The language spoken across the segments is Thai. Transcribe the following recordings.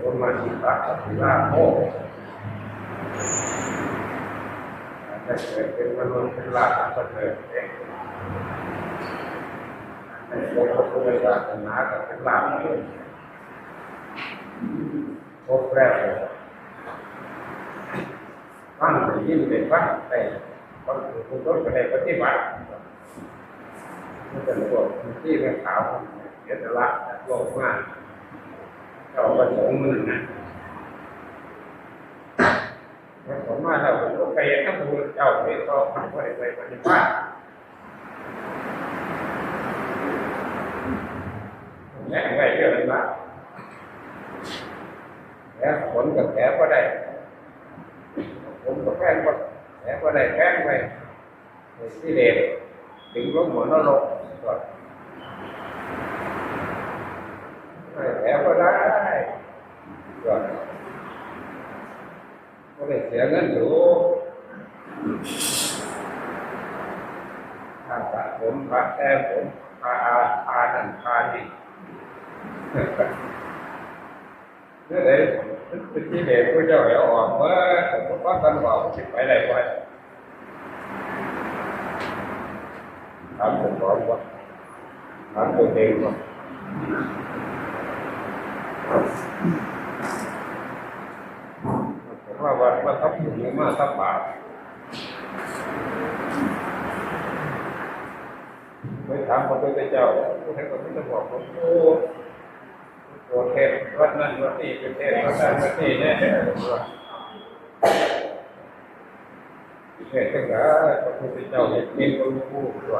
โอมาชิตะสิลาโมได้เกิดเป็นมนุษย์เป็นลาภประเสริฐเองในโลกพระพุทธศาสนาก็เป็นลาภเองพบแรกเลยฟังได้ยินได้ฟังได้คนผู้คนก็ได้ปฏิบัติมันเป็นพวกที่ไม่ขาวเสียสละโลกมาก เจ้าประสงค์มันนะประสงค์มาแล้วก็ไปทั้งหมดเจ้าไปก็ไปไปปฏิบัติแม่ไว้เรื่องอะไรบ้างแล้วผลกับแผลก็ได้ผมก็แพ้ก็แผลก็ได้แพ้ไปที่เด็กถึงลงหัวนรกก่อนแผลก็ได้ ก็ก็ได้เสียเงินอยู่ค่าสะผมค่าแต้ผมค่าอาค่านันค่านี่นี่เลยเป็นที่เด็กผู้เจ้าเอาออกเมื่อผมว่ากันบอกสิไปไหนไว้ถามผมบอกว่าถามตัวเองว่า ผมว่าวัดว่าทับ หนึ่งมาทับบาปไปถามพระพุทธเจ้าพระพุทธเจ้าบอกผมโอ้โหเทศวัดนั้นวัดนี้เป็นเทศวัดนั้นวัดนี้เนี่ยเทศตั้งแต่พระพุทธเจ้าเห็นมีคนรู้ตัว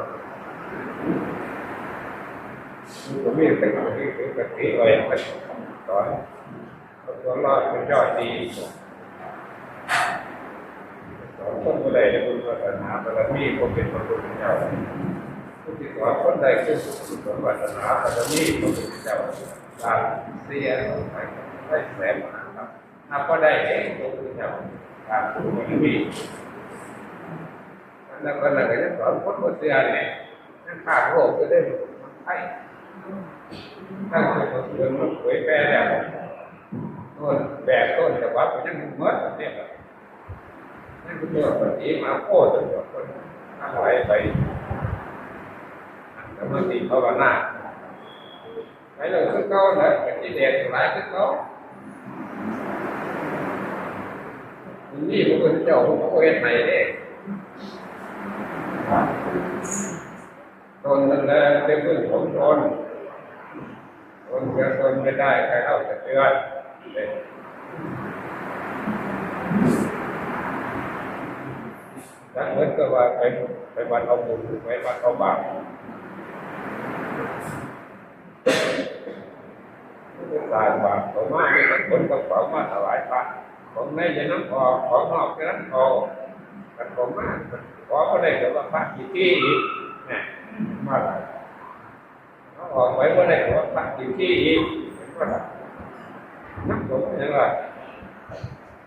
มันก็มีตั้งแต่ที่คือกติไว้สอนตัวรอดเป็นยอดดี คนผู้ใดในบุญศาสนาบารมีก็เป็นพระพุทธเจ้าผู้ที่สอคนใดคือผู้สอนศาสนาบารมีพระพุทธเจ้าตามเสียไปได้แสนมหาครับถ้าก็ได้เองพระพุทธเจ้าตามผู้บารมีอันนั้นก็นั่นก็จะสอนคนบ่เสียเนี่ยนั่นขาดโลกก็ได้มันไทยถ้าเกิดเราเสื่องมันเผยแพร่แล้วต้นแบกต้นแต่ว่าเป็ยังเหมือนเนี่ยนั่นคือ เรื่องปฏิมาโคตรจนกคนอะไรไปสมาธิภาวนาไปเลยคือเขาเลยปฏิเดชหลายคือเขานี่พระพุทธเจ้าพระเวทไหนเด้ตนนั่นแหละเป็นพื้นของตนตนเกิดตนไม่ได้ใครเข้าจะเตือน ถ้าเหมือนกับว่าไปไปวัดเอาบุญไปวัดเอาบาปตายบาปของมาไม่เป็นคนกับของมาถวายพระของในจะน้ำออของนอกจะน้ำออกันของมากขอก็ได้แต่ว่าพระกี่ที่เนี่ยมาหลายเขาออกไว้ก็ได้แต่ว่าพระกี่ที่อีกก็ได้น้ำผมอย่างไร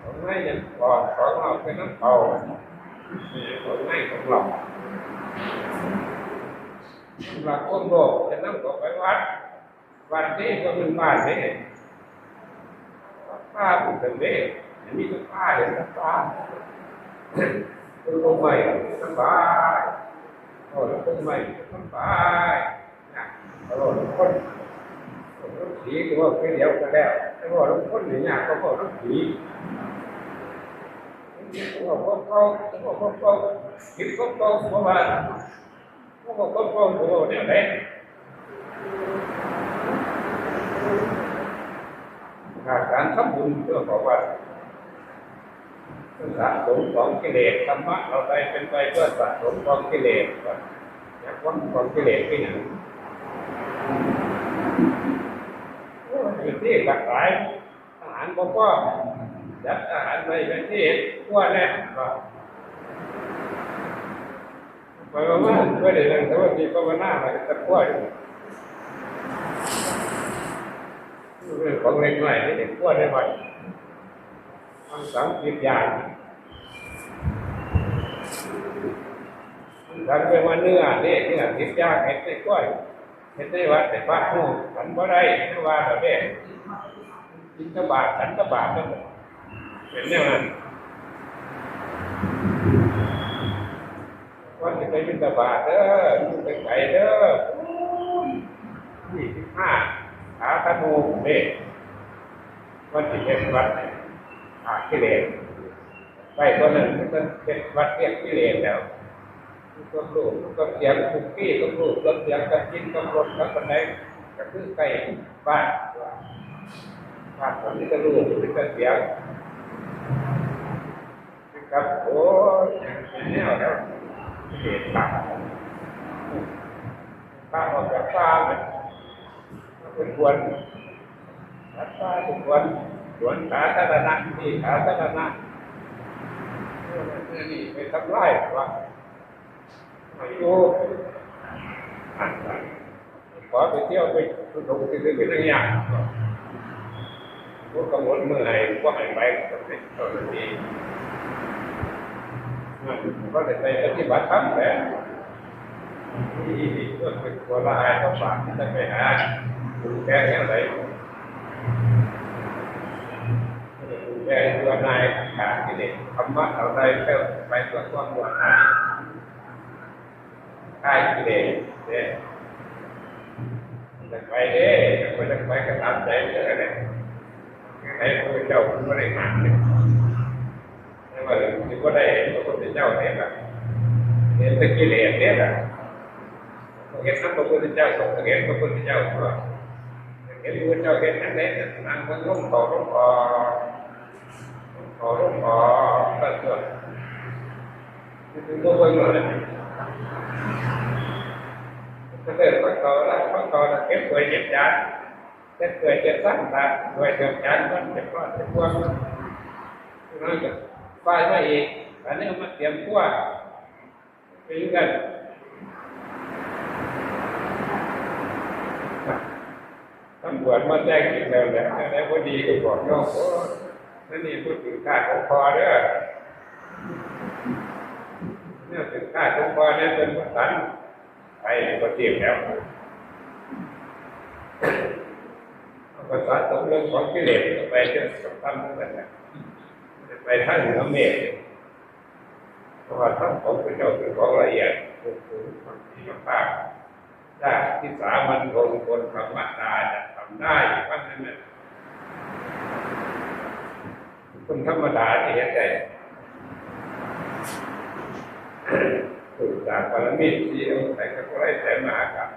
ของในจะออของนอกจะน้ำพอ อกนี่คนไม่ของเราหลักคนโลกจะนั่งก็ไปวัด วัดนี้ก็เป็นบ้านนี่ป้าเป็นเด็กอันนี้ก็ป้าเห็นป้าคนลงใหม่สบายโอ้แล้วคนใหม่สบายนะโอ้แล้วคนรถผีก็ว่าแค่เดียวก็แล้วแต่ว่าลูกคนเนี่ยก็บอกรถผี บอกเขาเขาบอกเขาคิดเขาเขาเพราะว่าเขาบอกเขาเขาตัวเนี่ยแหละการทำบุญเพื่อบอกว่าสะสมของกิเลสธรรมะเราไปเป็นไปเพื่อสะสมของกิเลสก่อนอยากวัดของกิเลสที่ไหนอยู่ที่หลากหลายอาหารก็ก็ จัดอาหารไปเป็นที่ทั่วแน่ก็ไปประมาไม่ได้เลยแต่ว่ามีภาวนาอะไรตะกั่วอยู่เรื่องของเล็กน้อยที่เด็กขั้วได้ไหมทำสังกิจอย่างทำเป็นว่าเนื้อเนี่ยเนื้อติดยากเห็ดได้กล้วยเห็ดได้วัดแต่บ้านหูขันบ่ได้ไม่ว่าแบบนี้บินตบาทฉันตบาทก็หมด เป็นแนวนั้นวันที่ไปบินตาบาทเด้อไปไกลเด้อยี่สิบห้าขาธนูเด็กวันที่เป็นวัดอากิเลสไปตัวนั้นมันเป็นวัดเรียกกิเลสแล้วก็รูปก็เสียงคุกกี้ก็รูปก็เสียงกันกินก็รถก็คนไหนก็คือไก่บ้านบ้านคนนี้ก็รูปนี่ก็เสียง ครับโอ้ยเนแนวแล้วเหตุต่างข้าออกจากบ้าเลยเป็นควรรักษาเป็นควรสวนสาธารณะที่สาธารณะนี่ไปทำไรวะอายุขอไปเที่ยวไปลงที่นี่เป็นอย่างพวกกำหนดเมื่อไหร่ก็ให้ไปก็เป็นเท่านี้ ก็เลยไปปฏิบัติธรรมแหละที่เพื่อนเป็นตัวละอายต้องฝากที่จะไปหาดูแก้อะไรดูแก้ตัวนายขาดกิเลสธรรมะเอะไรก็ไปตัวจความหวานหายใช่กิเลสเนี่ยจะไปเด้ก็จะไปก็ตามใจเรื่อะไรให้พระเจ้าคุณไม่ได้หมันเลย ไม่ว่าจะว่าได้พระพุทธเจ้าเนี่ยแบบเนี่ยตะกิเลสเนี่ยแบบเห็นทั้งพระพุทธเจ้าทรงเห็นพระพุทธเจ้าก็เห็นพระพุทธเจ้าเห็นทั้งนั้นนั่งทั้งร่มต่อร่มต่อต่อร่มต่อก็เกิดนี่คือตัวคนเลยก็เลยฟังต่อแล้วฟังต่อแล้วเก็บไว้เจ็บจานเก็บไว้เจ็บสั้นตาไว้เจ็บจานมันเจ็บก้อนเจ็บพวงนั่นก็ ไปมาอีกอันนี้มาเตรียมตัวไปยู่กันตำรวจมาแจ้งอีกแล้วแหละแล้วพอดีก็บอกโยมโอ้นั่นนี่พูดถึงค่าของพอเด้อเนี่ยถึงค่าของพอเนี่ยเป็นภาษาไปก็เตรียมแล้วภาษาตกเรื่องของกิเลสไปเรื่องสำคัญนั่นแหละ ไปท่านเหนือเมฆเพราะว่าทั้งของพระเจ้าคือของละเอียดคือคือความที่มากๆได้ที่สามัญคงคนธรรมดาจะทำได้บ้างนั่นคนธรรมดาที่เห็นได้ถูกจากปรมิตรที่เอาใส่กระไรแสนมากับ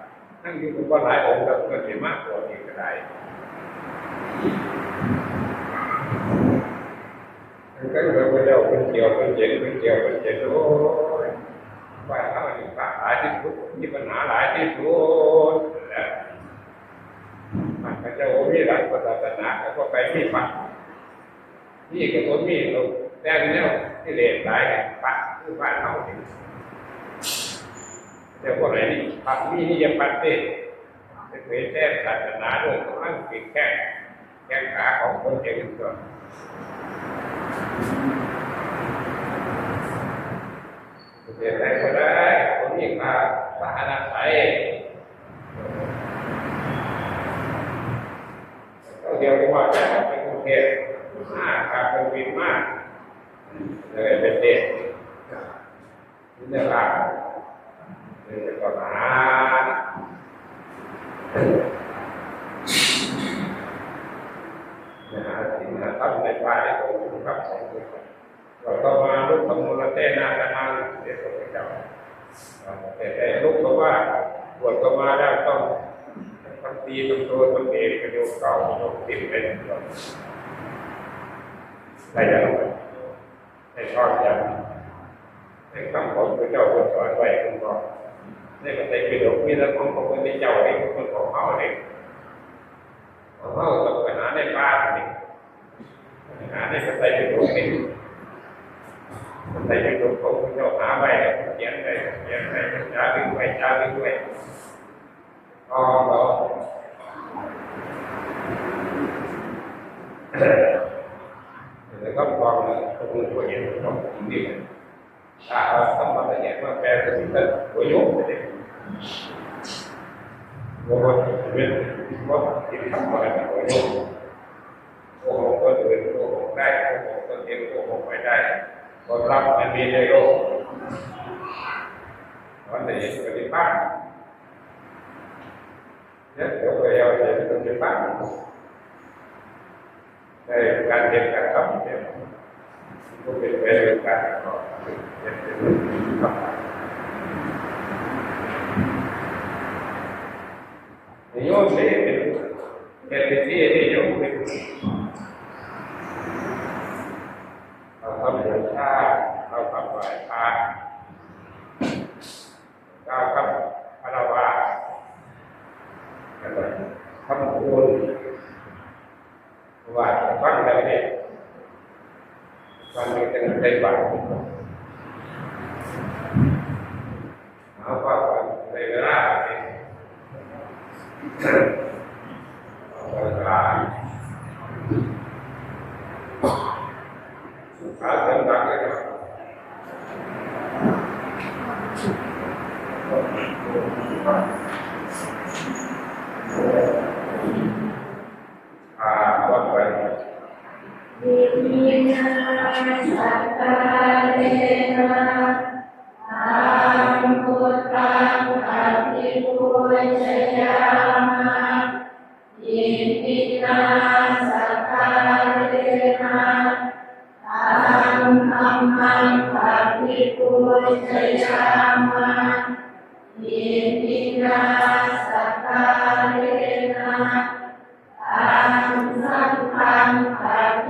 นั่งอยู่กับว่าหลายองค์แล้วก็เห็นมากกว่านี้ก็ได้ันก็เลยพระเจ้าเป็นเกี่ยวเป็นเย็นเป็นเกี่ยวเป็นเย็นโอ้ยว่าเขาอยู่ปัญหาที่สุดมีปัญหาหลายที่สุดแล้วมันพระเจ้ามีหลักศาสนาก็ไปที่ปักนี่ก็คนมีเราแต่แล้วที่เลวหลายปักคือบ้านเขาเองแต่พวกไหนนี่ปัดนี่นี่จะปัดเต้จะเผยแพร่ศาสนาโด้วยกำลังปิดแค่แข้งขาของคนเก่งก่อน เสียใจก็ได้คนนี้มาสาธารณไทยเดียวว่าจะไปกรุงเทพมากครับเป็นวินมากเลยเป็นเด็กนี่เนี่ยครับนี่ก็หาหาสิ่งหาทำในป่าในตรงครับของคุณ ก็มาลุกขมูลเต้นากันมาเดี๋ยวพระเจ้าแต่แต่ลุกก็ว่าบวชก็มาแล้ต้องทำตีทำตัวทำเองกระโยกเก่าโยกติดเป็นได้ยังไงให้ชอบยังในคำของพระเจ้าคนสอนไว้คุณบอกในพระไตรปิฎกมีแต่ของของพระเจ้าเองคนของเขาเองของเขาต้องไปหาในป่าเองหาในพระไตรปิฎกเอง แต่ยังหลงเขาเจ้าหาไว้เขียนไปเขียนไปจ้าไปด้วยจ้าไปด้วยพอเราแต่ก็ฟังนะก็คือตัวเองต้องจริงๆถ้าเราทำมาแต่เนี่ยมันแปลเป็นสิ่งที่ตัวโยมเลยว่าเป็นว่าที่ทำอะไรก็ไวโยมโกหกก็เป็นโกหกได้โกหกก็เจ็บโกหกไม่ได้ นมีในโลกวันไหนปฏิบัติเนี่ยเดี๋ยวไปเอาเดี๋ยวปฏิบัติในการเรียนการทำเนี่ยก็เป็นไปด้วยการก็เป็นเป็นครับโยมนี่เป็นเป็นที่ที่โยมเป็น เราทำบูชาเราทำไหวพระเราทำคารวะแล้วก็ทำบุญว่าฟังแล้วเนี่ยฟังแล้จะได้บาตรเอาว่าในเวลาเนี่ย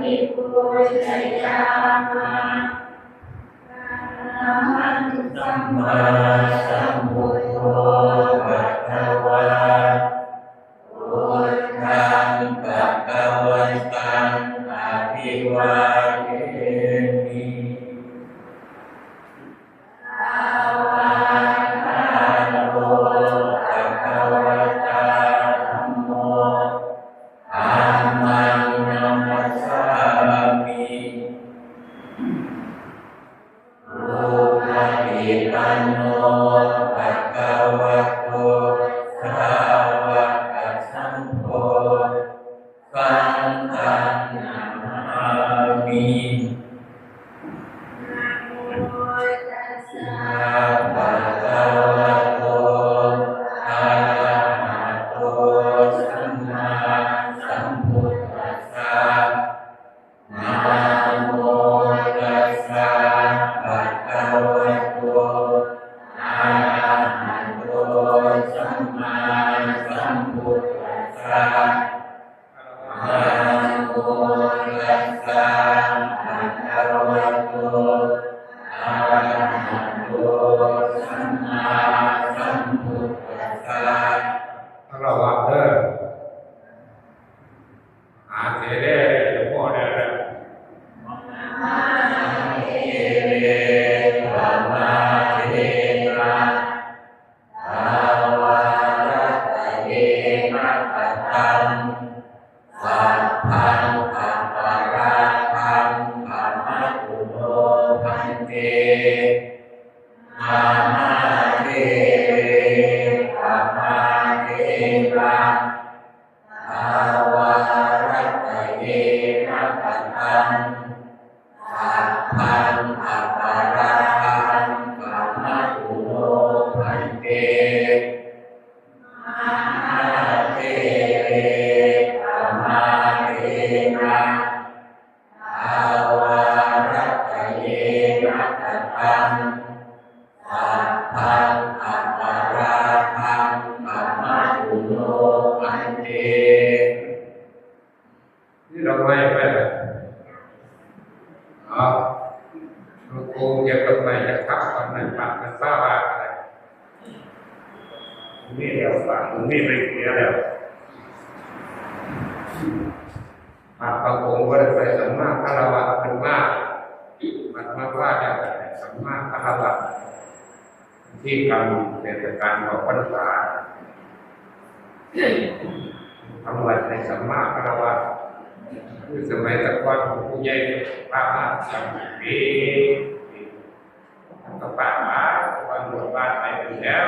ฏิปุจยามานะหังสัมมาสัมพุทโธากมันนี่ไม่เกี่ยวแล้วปากพระองค์ก็ได้ไปสัมมาคารวะเป็นมากมันมากว่าจะสัมมาคารวะที่กำเทศกาลของพรรษาทำวัดในสัมมาคารวะคือสมัยตะกอนของผู้ใหญ่ปามาจำปีก็ป่ามาวันบวชบ้านไปถึงแล้ว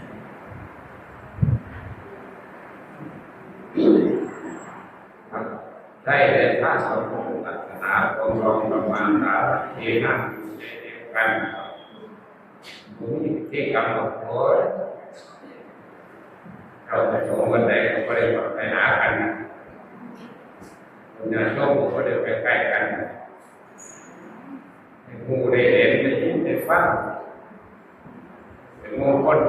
นข้าวเดียวนี่สารแนวทางของพ่องข้าจะไปทำไปกำลังเดินไปเรื่องไปเรื่องไปหมดเท่าตัวจะได้เรียนภาษาของศาสนาของรองประมาณตาที่นั่งกันผมที่กำหนดโอ้ยเราไปสองวันไหนก็ได้ไปหากันงานร่วมก็ได้ไปใกล้กันมูได้เห็นได้ยินได้ฟังเป็นมงคล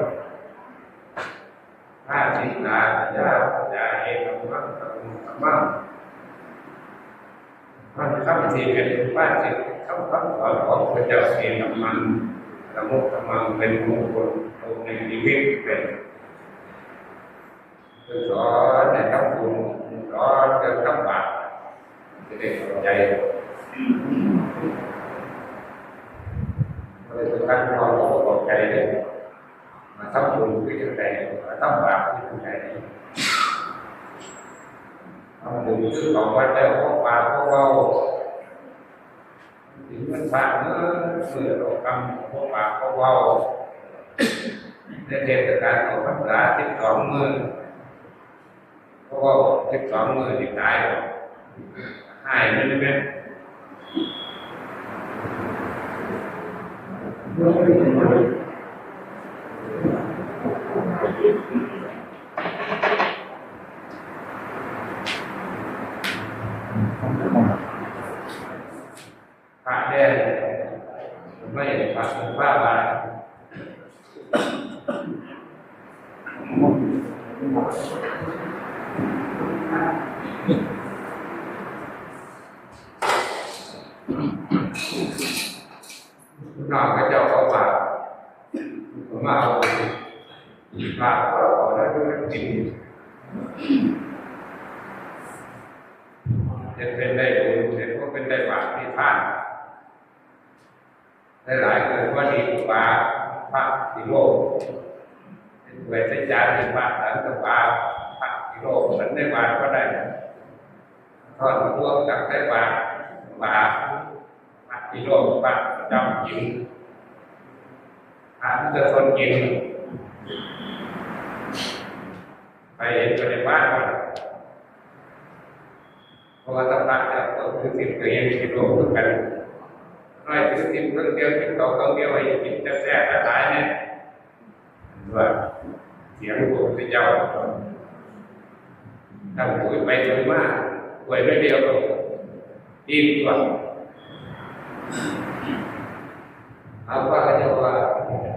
ถ้าสิลาญาญาเอกมังมั งมันคำที่เป็นบ้านที่คำคำสอนของพระเจ้าเองมันสมุขมังเป็นมงคลในชีวิตเป็นสอนในทั้งปวงอนเรื่องทำบาปจะได้เข้าใจเราจะตั้งความเข้าใจเลยมาทำบุญคือจะได้มาทำบาปคือจะได้ทำบุญคือของวัดแล้วพวกปาพวกเรา ถึงมันพระเมื่อเมื่อเราทำพวกปากเขาเว้าในเทศกาลของพรรษาสิบสองมือเพราะว่าสิบสองมือที่ตายหายนั่นไหมพระแดง ไม่พระพระบาทนอกพระเจ้าเขาบาทมาเอาบาทก็ขอได้ด้วยจริงจะเป็นได้บุญเห็นว่าเป็นได้บาปที่ท่าน หลายๆคนว่าดีกว่าพระกิโลเป็นเวทจารย์เป็นพระสันตบาพระกิโลเหมือนได้บาทก็ได้ทอดร วมกับได้บาทบาทพระกิโลพระประจำกินพระที่จะทนกินไปเห็นก็ในบ้านมันเพราะว่าสัมภาษณ์เนี่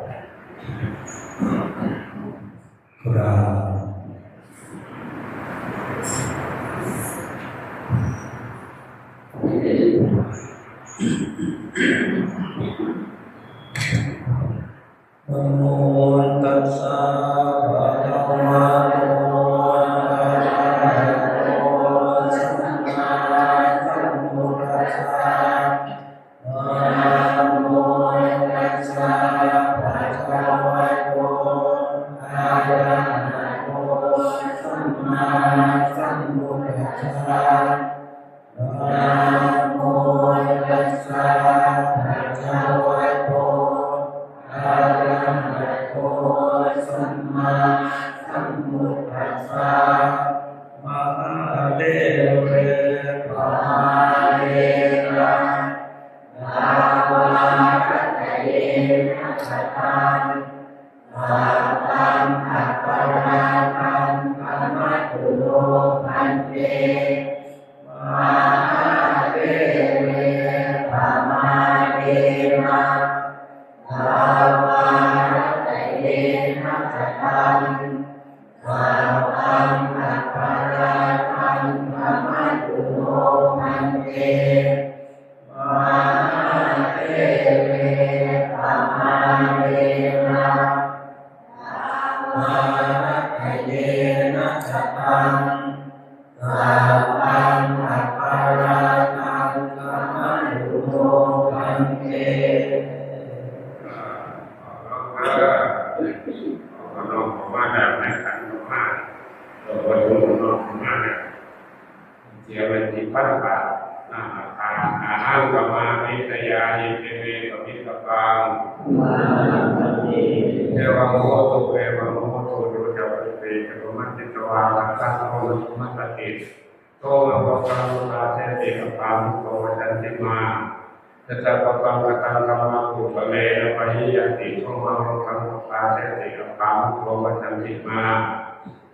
ปเลนะปะหิยติของมังคังปาเจติอปามุโตจันติมา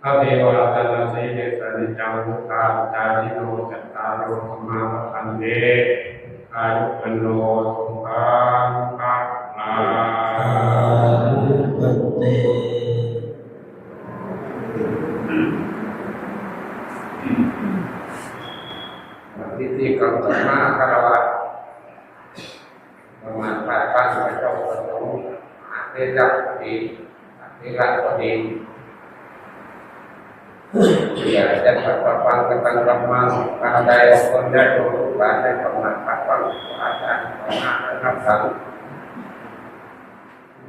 พระเทวาตนาสีเดสนิจังมุตาจาริโนจัตตารุธรรมาปันเตอายุวันโนสุขังภะลั สาง ธุปัตเต ที่ที่กำลังมาคารวะประมาณแปดพันพระเจ้าประสงค์อาเทจักดีอาเทรักดีอย่าจะปัดปัดปังกันตังกำมังอาใดคนได้รู้บาได้กำลังปัดปังอาจารย์ของอาครับ สัง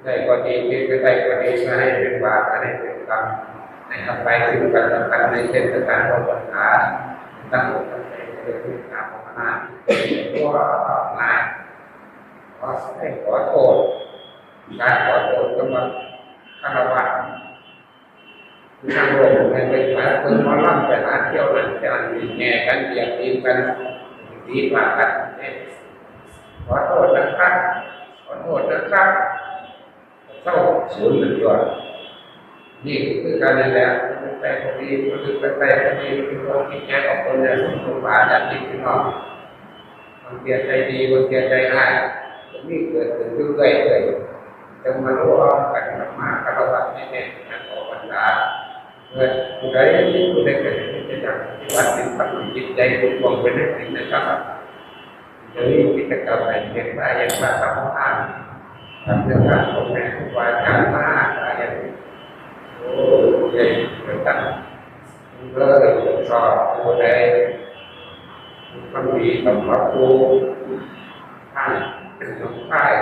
ได้ก็ดีที่ไม่ได้ก็ดีไม่ให้เป็นบาปให้เป็นกรรมให้ทำไปถึงกันและกันในเทศกาลของปัญหาตั้งอกตั้งใจเรื่องที่กล่าวมาว่าหลายขอให้ขอโทษการขอโทษก็มาคารวะทางโลกในไปหาคนมาล่ำไปหาเที่ยวนั่นเที่ยวนี่แง่กันเบียดตียนกันดีกว่ากันเนี่ย ขอโทษนะครับขอโทษนะครับเศร้าสูญเป็นตัวนี่คือการนี่แหละแต่พอดีมันคือแต่พอดีคือคนคิดแก่ของคนเนี่ยคนบาจะคิดขึ้นมามันเสียใจดีมันเสียใจง่ายนี่เกิดขึ้นเรื่อยๆเลยจะมารู้ว่ากันมากๆกระวังแน่ๆนะขอบรรดาเมื่อผู้ใดที่ผู้ใดเกิดจะจากที่วัดเป็นปัจจุจิตใจทุกดวงเป็นสิ่งนะครับ จะมีกิจกรรมอะไรเห็นได้ยังมาทำทานทำเรื่องการของแม่ครูบาอาจารย์มาอะไรอย่างนี้โอ้ยเหมือนกันเลิกชอบผู้ใดทำดีทำมาปูท่านเป็นคน้องชาย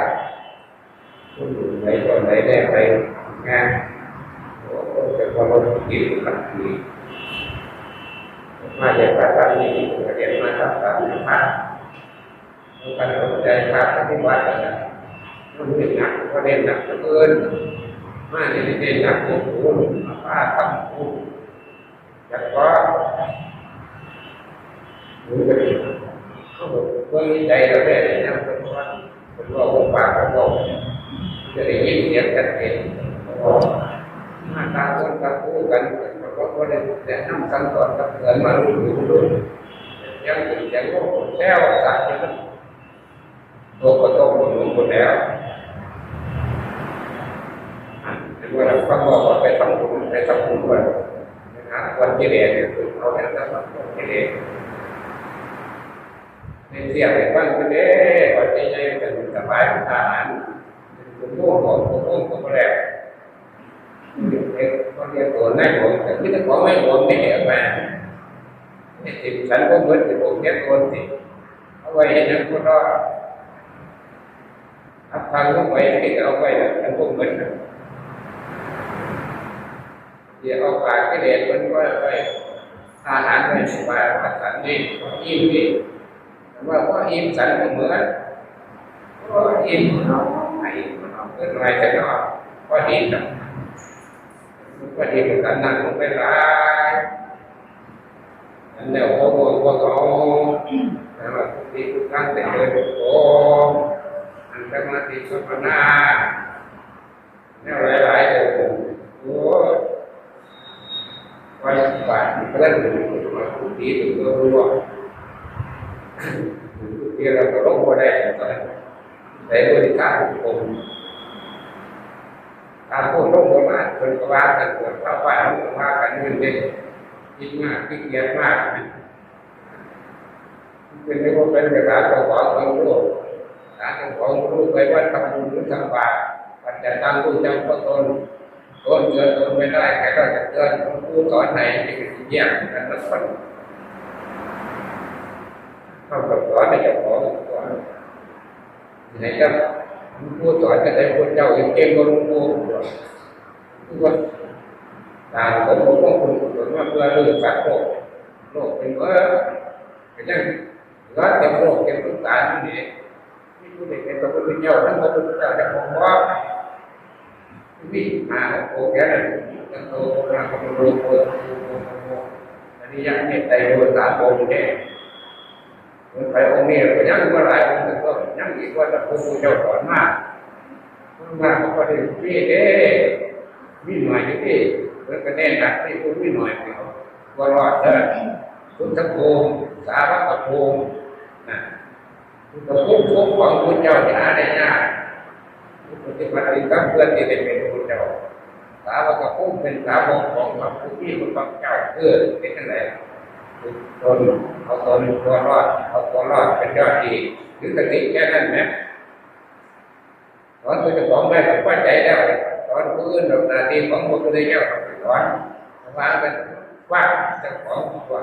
ผู้อยู่ไหนตัวไหนได้ไปงานโอ้เป็นคนรู้กินขันดีมาจากภาษานี้เรียนมาจากภาษาธรรมะ การเข้าใจภาษาที่วัดนะมันเป็นหนักก็เรียนหนักเกินมาในเด่นหนักผู้ผู้มาป้าทำผู้อยากว่าหรือจะเขาบอกเมื่อใจเราได้เนี่ยเป็นว่าเป็นว่าองปากของเราจะได้ยินเสียงชัดเจนมาตาคนตาคู่กันก็ก็ได้แต่นั่งสั่งสอนกับเกินมารู้อยู่รู้ยังยังโลกแซวสัตว์นั้น โลกก็ต้องหมดลงหมดแล้วเมื่อเราฟังบอกว่าไปทำบุญไปทำบุญวันนะวันกิเลสเนี่ยคือเขาเนี่ยจะทำบุญกิเลสในเสียงในบ้านกิเลสวันใจใจเป็นสบายทหารเป็นผู้ของผู้ของผู้แรกเด็กเขาเรียนตัวนั่งหลวงแต่ไม่ต้องขอไม่หลวงไม่เหนียวมาเนี่ยจิตฉันก็เหมือนจิตผมแค่คนสิเอาไว้ให้ยังก็รอด ถ้าพังก็ไว้ที่เอาไว้ฉันก็เหมือนกันเดี๋ยวเอาปากก็เด็ดมันว่าไปอาหารไปสบายว่าสันนี่อิ่มนี่ว่าว่าอิ่มสันก็เหมือนว่าอิ่มเอาไอ้เอาเกินไรแต่ก็พอดีกับพอดีกับกันนั่งลงไปหลายอันเดียวเขาบอกว่าเขาแต่ว่าทุกทีทุกครั้งแต่เลยโอ้ ธรรมาติสุปนาเนี่ยหลายๆองค์โอ้วันปัจจุบัเรื่องของตัวผู้ดีตัวรู้ là có lúc qua đây để tôi đi cả cùng ta cũng lúc qua mà tôi có ba lần của ta phải không có ba cái nguyên đi ít mà cái kia mà nên nếu có bên người ta có có không luôn đã có không luôn với quan tâm luôn thằng bà và trả tăng luôn trong con tôi ต้นเกินต้นไม่ได้ใครก็จะเกิน ผู้สอนไหนที่เป็นแยกกันนักสอนเข้ากับสอนในเจ้าของสอนไหนจะผู้สอนจะได้ผู้เจ้าอย่างเก่งก็รู้ผู้ทุกคนต่า งผมผมต้องคุณส่วนว่าเพื่อเรื่องสัตว์โลกโลกเป็นเมื่อเเป็นยังร้อยเต็มโลกเต็มทุกสารนี่นี่ผู้เด็กเนพระพุทธเจ้าทั้งพระพุทธเจ้าจะคงว่างมโอเคเลยยังโตมาคำรู้โตอันนี้ยังไม่ใจโดยสามองค์แน่มันไปองค์นี้ก็ยังเมื่อไรองค์ก็ยังอีกว่าจะพระพุทธเจ้าสอนมากมาเขาก็ได้พี่เด้มีหน่อยที่เพื่อนก็แน่นักที่พูดมีหน่อยเขาก็รอดเด้อพุทธภูมิสาวัตภูมินะพุทธภูมิคุ้มของพุทธเจ้าที่หาได้ยากปฏิบัติกับเพื่อนที่ได้เป็นพุทธเจ้า สาวัตภูมิเป็นสาวกของพระพุทธที่พระเจ้าเกิดเป็นอะไรตนเอาตนตัวรอดเอาตัวรอดเป็นยอดดีหรือกติแค่นั้นไหมสอนตัวจ้าของได้ก็เข้าใจแล้วสอนผู้อื่นดอกนาทีของพระพุทธเจ้าสอนว่าเป็นว่าเจ้าของตัว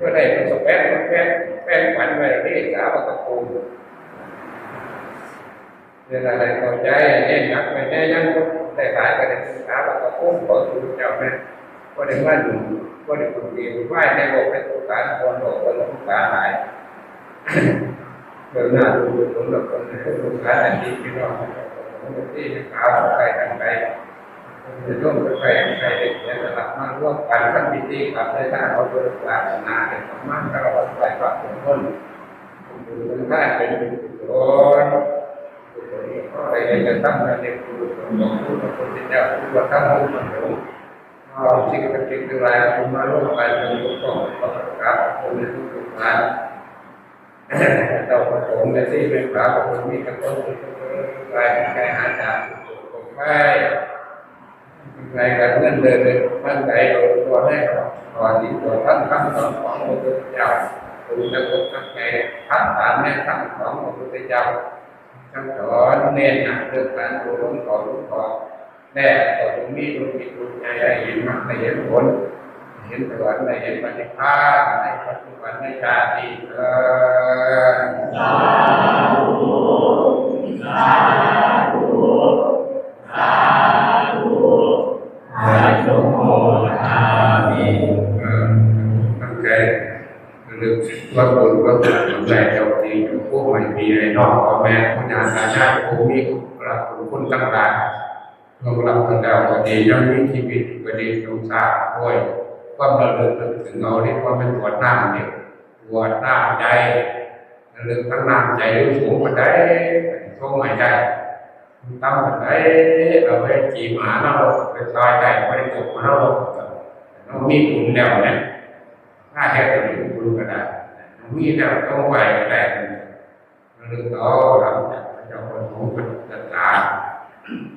ก็ได้ประสบแป้งแป้งแป้งฝันไว้ที่สาวตะปู เรื่องอะไรเข้าใจเน้นนักไปแน่ยังได้ขายก็ได้สาวตะปูขอสู่เจ้าแม่ก็ได้ว่าหนุ่มก็ได้คุณดีไหว้ในโลกในตุการคนโลกคนทุกการหลายเดินหน้าดูดูผลกับคนในทุกการที่พี่น้องที่ขาวไปกันไปจะต้องไปไปไปเด็กเนี่ยสลับมาร่วมกันทั้งพิธีกับในทางเอาตัวศาสนาเป็นสมัครเราไปพระสงฆ์คนเป็นท่านเป็นคน อะไรจะตั้งแต่เด็กผู้สงฆ์ผู้สงฆ์ผู้เจ้าผู้ว่าทั้งผู้สงฆ์เอาสิ่งเป็นสิ่งทั้งหลายมมาร่วมกันเป็นผู้สงฆ์ประกาศคนในทุกๆงานเราประสงค์ในที่เป็นพระคนมีกระตุ้นกายกายอาจารย์ไปในการเงินเดินมั่นใจตัวให้ก่อนที่ตัวท่านทั้งสองของพระพุทธเจ้าคุณจะพบตั้งใจทั้งสามแม่ทั้งของพระพุทธเจ้า ทั้งสอนเน้นหนักเรื่องการรู้รู้ขอรู้ขอแน่ต่อตรงนี้รู้จิตรู้ใจได้เห็นมรรคได้เห็นผลเห็นสวรรค์ได้เห็นปฏิภาณในปัจจุบันในชาติเออสาธุสาธุสาธุอนุโมทามิเออตั้งใจลึกว่าบุญว่าบุญสำเร็จเจ้า ที่พวกไม่มีอะไอ้นอกพ่อแม่คุณอาตายายผู้มีรับคุณตั้งหลายลงหลับกันแล้วก็ดียังมีชีวิตก็ดีสงสารด้วยความระลึกถึงเอาเรียกว่าเป็นตัวหน้าเนี่ยตัวหน้าใจระลึกทั้งหน้าใจสูงกว่าได้ช่วงใหม่ได้ตั้งแต่ได้เอาไว้จีมาเราไปซอยได้ไม่ได้ตกมาเราเรามีบุญแล้วเนี่ยถ้าแค่จะมีบุญก็ได้ มีแล้วต้องไหวก็ได้ระลึกเอาหลังจากพระเจ้าคนหูป็นตา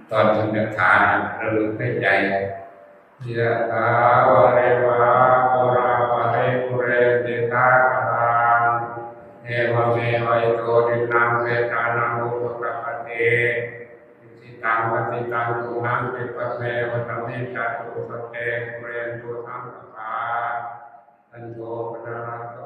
ตอนถึงนิพพานระลึกในใจยะถาวะเรวะโอราปะเรปุเรติตาคารเอวเมวัยโตดินังเวทานังอุปกปปเตอิสิตังปฏิตังตุหังเปปะเมวะตมเมจัตุสเตเรนตุสังกปาอันโทปนาโต